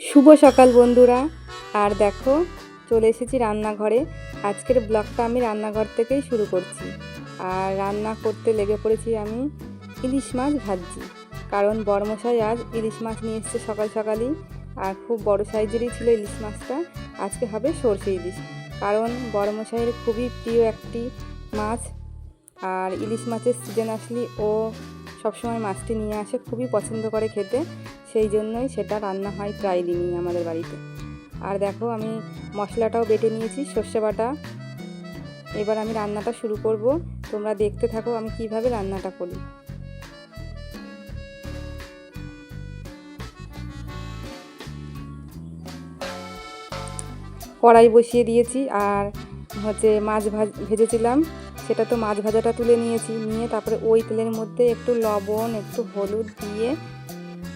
শুভ সকাল, বন্ধুরা। আর দেখো, চলে এসেছি রান্নাঘরে। আজকের ব্লগটা আমি রান্নাঘর থেকেই শুরু করছি। আর রান্না করতে লেগে পড়েছি আমি ইলিশ মাছ ভাজছি। কারণ বড়মশাই আজ ইলিশ মাছ নিয়ে এসছে সকাল সকালই। আর খুব বড় সাইজেরই ছিল ইলিশ মাছটা। আজকে হবে সর্ষে ইলিশ। কারণ বড়মশাইয়ের খুবই প্রিয় একটি মাছ। আর ইলিশ মাছের সিজন আসলে ও সবসময় মাছটি নিয়ে আসে, খুবই পছন্দ করে খেতে। সেই জন্যই সেটা রান্না হয় প্রায় দিনই আমাদের বাড়িতে। আর দেখো, আমি মশলাটাও বেটে নিয়েছি, সর্ষে বাটা। এবার আমি রান্নাটা শুরু করব। তোমরা দেখতে থাকো আমি কীভাবে রান্নাটা করি। কড়াই বসিয়ে দিয়েছি, আর হচ্ছে মাছ ভাজ, ভেজেছিলাম। সেটা তো মাছ ভাজাটা তুলে নিয়েছি। নিয়ে তারপরে ওই তেলের মধ্যে একটু লবণ, একটু হলুদ দিয়ে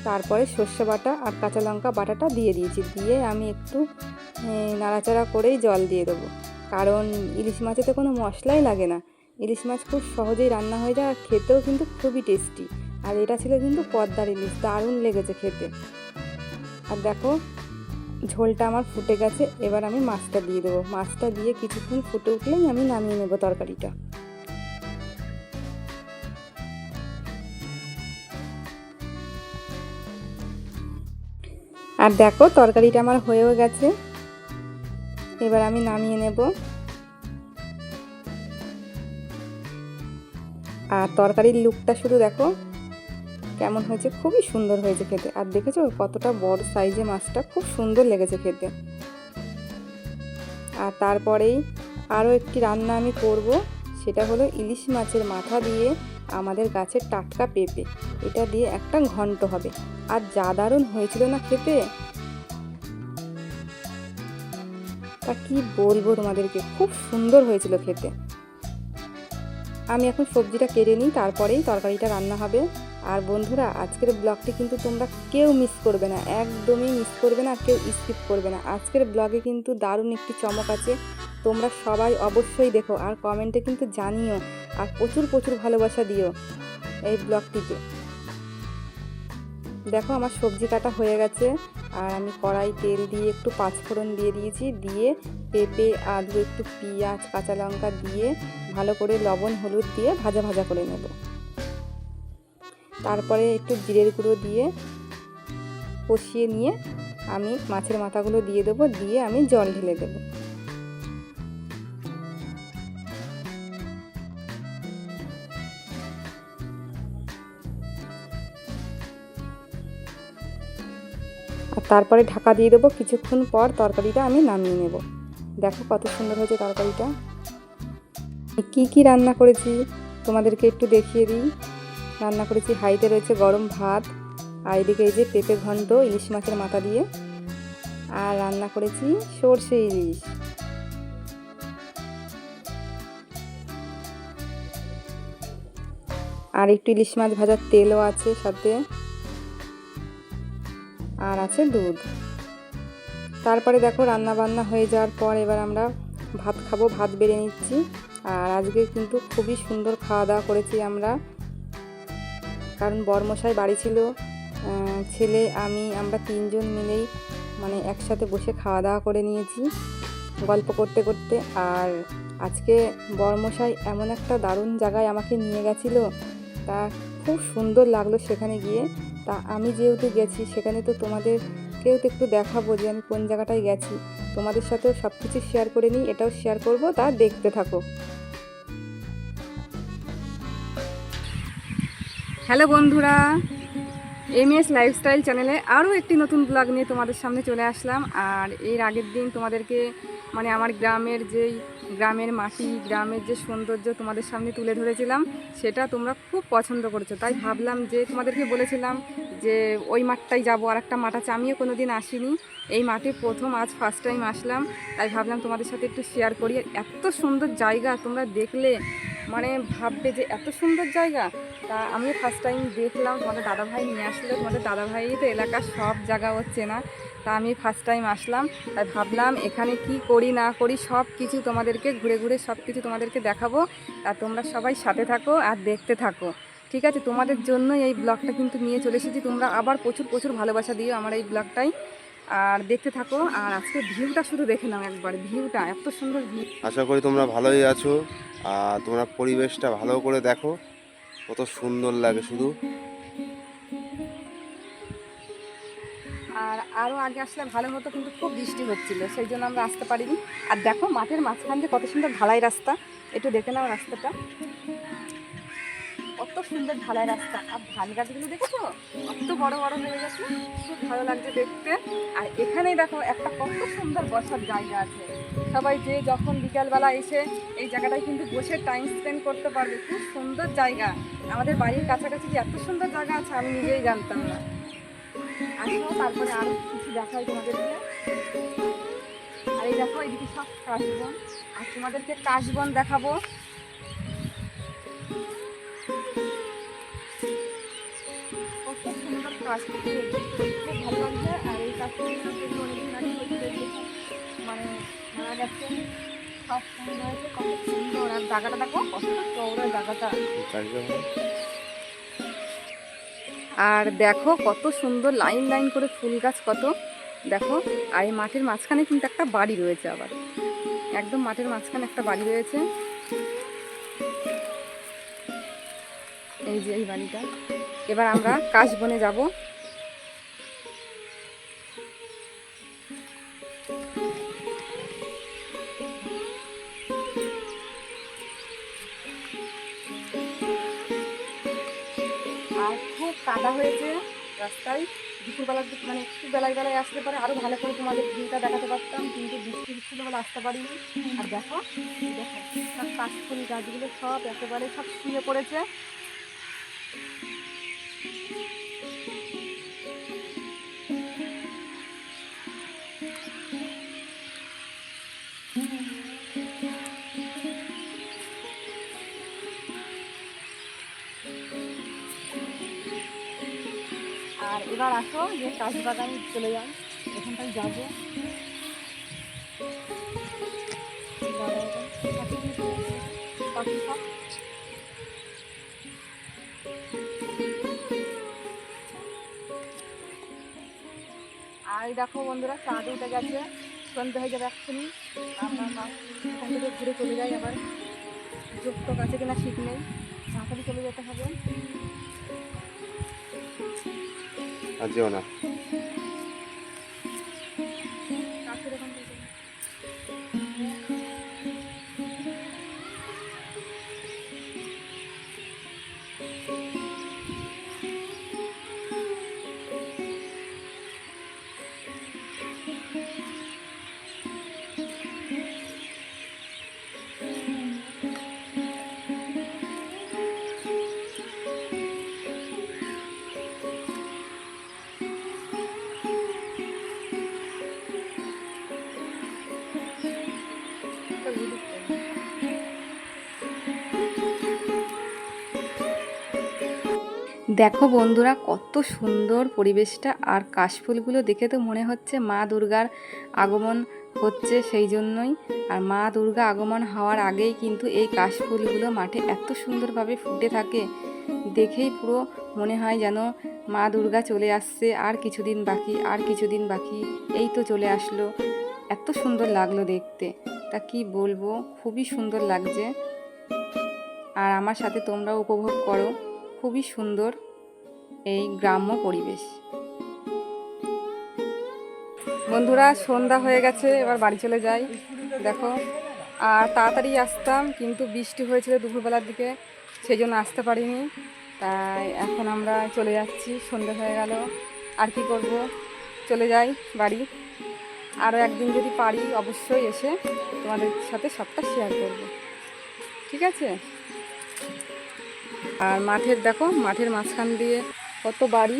তারপরে সর্ষে বাটা আর কাঁচা লঙ্কা বাটাটা দিয়ে দিয়েছি। দিয়ে আমি একটু নাড়াচাড়া করেই জল দিয়ে দেবো। কারণ ইলিশ মাছে তো কোনো মশলাই লাগে না। ইলিশ মাছ খুব সহজেই রান্না হয়ে যায় আর খেতেও কিন্তু খুবই টেস্টি। আর এটা ছিল কিন্তু পদ্মার ইলিশ, দারুণ লেগেছে খেতে। আর দেখো ঝোলটা আমার ফুটে গেছে, এবার আমি মাছটা দিয়ে দেবো। মাছটা দিয়ে কিছুক্ষণ ফুটে উঠলেই আমি নামিয়ে নেব তরকারিটা। আর দেখো, তরকারিটা আমার হয়েও গেছে। এবার আমি নামিয়ে নেব। আর তরকারির লুকটা শুধু দেখো কেমন হয়েছে, খুবই সুন্দর হয়েছে খেতে। আর দেখেছ কতটা বড় সাইজে মাছটা, খুব সুন্দর লেগেছে খেতে। আর তারপরেই আরও একটি রান্না আমি করব, সেটা হলো ইলিশ মাছের মাথা দিয়ে আমাদের গাছের টাটকা পেঁপে। এটা দিয়ে একটা ঘন্ট হবে। আর যা দারুণ হয়েছিল না খেতে? তা কি বলব তোমাদেরকে, খুব সুন্দর হয়েছিল খেতে। আমি এখন সবজিটা কেটে নিই, তারপরেই তরকারিটা রান্না হবে। আর বন্ধুরা, আজকের ব্লগটি কিন্তু তোমরা কেউ মিস করবে না, একদমই মিস করবে না, কেউ স্কিপ করবে না। আজকের ব্লগে কিন্তু দারুণ একটি চমক আছে, তোমরা সবাই অবশ্যই দেখো আর কমেন্টে কিন্তু জানিও আর প্রচুর প্রচুর ভালোবাসা দিও এই ব্লগটিতে দেখো আমার সবজি কাটা হয়ে গেছে আর আমি কড়াই তেল দিয়ে একটু পাঁচফোড়ন দিয়ে দিয়েছি, দিয়ে পেঁপে, আলু, একটু পেঁয়াজ, কাঁচা লঙ্কা দিয়ে ভালো করে লবণ, হলুদ দিয়ে ভাজা ভাজা করে নেব। তারপরে একটু জিরের গুঁড়ো দিয়ে কষিয়ে নিয়ে আমি মাছের মাথাগুলো দিয়ে দেবো, দিয়ে আমি জল ঢেলে দেবো। আর তারপরে ঢাকা দিয়ে দেবো, কিছুক্ষণ পর তরকারিটা আমি নামিয়ে নেব। দেখো কত সুন্দর হয়েছে তরকারিটা। কি কি রান্না করেছি তোমাদেরকে একটু দেখিয়ে দিই। রান্না করেছি। হাইতে রয়েছে গরম ভাত আর এদিকে এই যে পেঁপে ঘন্ট, ইলিশ মাছের মাথা দিয়ে। আর রান্না করেছি সর্ষে ইলিশ। আর একটু ইলিশ মাছ ভাজার তেলও আছে সাথে। আর আছে দুধ। তারপরে দেখো রান্না বান্না হয়ে যাওয়ার পর এবার আমরা ভাত খাব। ভাত বেড়ে নিচ্ছি। আর আজকে কিন্তু খুবই সুন্দর খাওয়া দাওয়া করেছি আমরা। কারণ বরমশাই বাড়ি ছিল ছেলে, আমি, আমরা তিনজন মিলেই মানে একসাথে বসে খাওয়া দাওয়া করে নিয়েছি গল্প করতে করতে। আর আজকে বরমশাই এমন একটা দারুণ জায়গায় আমাকে নিয়ে গেছিল, তা খুব সুন্দর লাগল সেখানে গিয়ে। তা আমি যেহেতু গেছি, সেখানে তো তোমাদেরকেও তো একটু দেখাবো যে আমি কোন জায়গাটায় গেছি। তোমাদের সাথেও সব কিছু শেয়ার করে নিই, এটাও শেয়ার করব, তা দেখতে থাকো। হ্যালো বন্ধুরা এম এস লাইফস্টাইল চ্যানেলে আরও একটি নতুন ব্লগ নিয়ে তোমাদের সামনে চলে আসলাম। আর এর আগের দিন তোমাদেরকে মানে আমার গ্রামের যেই, গ্রামের মাটি, গ্রামের যে সৌন্দর্য তোমাদের সামনে তুলে ধরেছিলাম, সেটা তোমরা খুব পছন্দ করেছ। তাই ভাবলাম যে তোমাদেরকে বলেছিলাম যে ওই মাঠটাই যাব আর একটা মাঠ আছে। আমিও কোনো দিন আসিনি। এই মাঠে প্রথম আজ ফার্স্ট টাইম আসলাম। তাই ভাবলাম তোমাদের সাথে একটু শেয়ার করি। এত সুন্দর জায়গা তোমরা দেখলে মানে ভাববে যে এত সুন্দর জায়গা। তা আমিও ফার্স্ট টাইম দেখলাম, তোমাদের দাদাভাই নিয়ে আসলে। তোমাদের দাদাভাই তো এলাকার সব জায়গা হচ্ছে না তা আমি ফার্স্ট টাইম আসলাম। তাই ভাবলাম এখানে কি করি, না করি, সব কিছু তোমাদেরকে ঘুরে ঘুরে সব কিছু তোমাদেরকে দেখাবো। তা তোমরা সবাই সাথে থাকো আর দেখতে থাকো। ঠিক আছে? তোমাদের জন্য এই ব্লগটা কিন্তু নিয়ে চলে এসেছি। তোমরা আবার প্রচুর প্রচুর ভালোবাসা দিও আমার এই ব্লগটাই আর দেখতে থাকো আর আজকে ভিউটা শুধু দেখে নাও একবার ভিউটা এত সুন্দর ভিউ আশা করি তোমরা ভালোই আছো আর তোমরা পরিবেশটা ভালো করে দেখো কত সুন্দর লাগে শুধু। আর আরও আগে আসলে ভালো হতো কিন্তু খুব বৃষ্টি হচ্ছিল সেই জন্য আমরা আসতে পারিনি। আর দেখো মাঠের মাঝখান দিয়ে কত সুন্দর ঢালাই রাস্তা একটু দেখে নাও রাস্তাটা। কত সুন্দর ঢালাই রাস্তা আর ধান গাছগুলো দেখেছ? কত বড় বড় হয়ে গেছে, খুব ভালো লাগছে দেখতে। আর এখানেই দেখো, একটা কত সুন্দর বসার জায়গা আছে। সবাই যে যখন বিকালবেলা এসে এই জায়গাটায় কিন্তু বসে টাইম স্পেন্ড করতে পারবে, খুব সুন্দর জায়গা। আমাদের বাড়ির কাছাকাছি যে এত সুন্দর জায়গা আছে, আমি নিজেই জানতাম না। আসব তারপরে আরও কিছু দেখাই তোমাদেরকে। আর এই দেখো, এদিকে সব কাশবন। আর তোমাদেরকে কাশবন দেখাবো। আর মানে দেখো, কত আর দেখো, কত সুন্দর লাইন লাইন করে ফুল গাছ, কত। দেখো, আর এই মাঠের মাঝখানে কিন্তু একটা বাড়ি রয়েছে আবার। একদম মাঠের মাঝখানে একটা বাড়ি রয়েছে। এই যে এই বাড়িটা। এবার আমরা কাশবনে যাব। আর খুব কাদা হয়েছে রাস্তায়। দুপুরবেলার দিকে মানে একটু বেলায় বেলায় আসতে পারে আরও ভালো করে তোমাদের ভিউটা দেখাতে পারতাম, কিন্তু বৃষ্টি হচ্ছিল বলে আসতে পারিনি। আর দেখো দেখো, সব কাশফুল গাছগুলো সব একেবারে সব শুয়ে পড়েছে। আর এবার আসো যে কাজ বাগানে চলে যাই এখানটায় যাব। আর দেখো বন্ধুরা, চাঁদ উঠে গেছে। সন্ধ্যে হয়ে যাবে এক্ষুনি। থেকে ঘুরে চলে যাই আবার। যুক্ত কাছে কিনা ঠিক নেই। তাড়াতাড়ি চলে যেতে হবে। আর যেও না। দেখো বন্ধুরা, কত সুন্দর পরিবেশটা। আর কাশফুলগুলো দেখে তো মনে হচ্ছে মা দুর্গার আগমন হচ্ছে সেই জন্যই। আর মা দুর্গা আগমন হওয়ার আগেই কিন্তু এই কাশফুলগুলো মাঠে এত সুন্দরভাবে ফুটে থাকে। দেখেই পুরো মনে হয় যেন মা দুর্গা চলে আসছে, আর কিছুদিন বাকি, আর কিছুদিন বাকি, এই তো চলে আসলো। এত সুন্দর লাগল দেখতে। তা কি বলব, খুবই সুন্দর লাগছে। আর আমার সাথে তোমরাও উপভোগ করো। খুবই সুন্দর এই গ্রাম্য পরিবেশ। বন্ধুরা, সন্ধ্যা হয়ে গেছে, এবার বাড়ি চলে যাই। দেখো, আর তাড়াতাড়ি আসতাম, কিন্তু বৃষ্টি হয়েছিল দুপুরবেলার দিকে সেই জন্য আসতে পারিনি। তাই এখন আমরা চলে যাচ্ছি, সন্ধ্যা হয়ে গেল। আর কি করব? চলে যাই বাড়ি। আরও একদিন যদি পারি, অবশ্যই এসে তোমাদের সাথে সবটা শেয়ার করব। ঠিক আছে? আর মাঠের দেখো, মাঠের মাঝখান দিয়ে কত বাড়ি।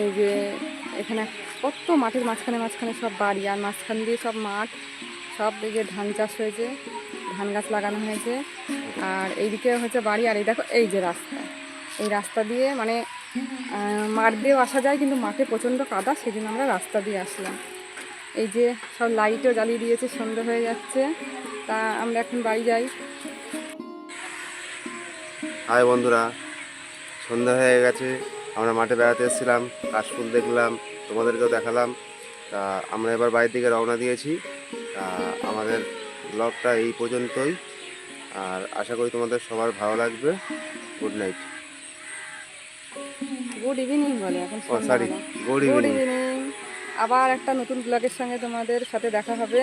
এই যে এখানে কত মাঠের মাঝখানে মাঝখানে সব বাড়ি, আর মাঝখান দিয়ে সব মাঠ। সব যে ধান চাষ হয়েছে, ধান গাছ লাগানো হয়েছে। আর এইদিকে হচ্ছে বাড়ি, আর এই দেখো, এই যে রাস্তা। এই রাস্তা দিয়ে মানে মাঠ দিয়েও আসা যায়, কিন্তু মাঠে প্রচণ্ড কাদা সেদিন আমরা রাস্তা দিয়ে আসলাম। এই যে সব লাইটও জ্বালিয়ে দিয়েছে সন্ধ্যা হয়ে যাচ্ছে। তা আমরা এখন বাড়ি যাই। হাই বন্ধুরা সন্ধ্যা হয়ে গেছে আমরা মাঠে বেড়াতে এসেছিলাম কাশফুল দেখলাম তোমাদেরকেও দেখালাম। তা আমরা এবার বাড়ির দিকে রওনা দিয়েছি। আমাদের ব্লগটা এই পর্যন্তই। আর আশা করি তোমাদের সবার ভালো লাগবে। গুড নাইট গুড ইভিনিং বলে এখন সরি গুড ইভিনিং আবার একটা নতুন ব্লগের সঙ্গে তোমাদের সাথে দেখা হবে।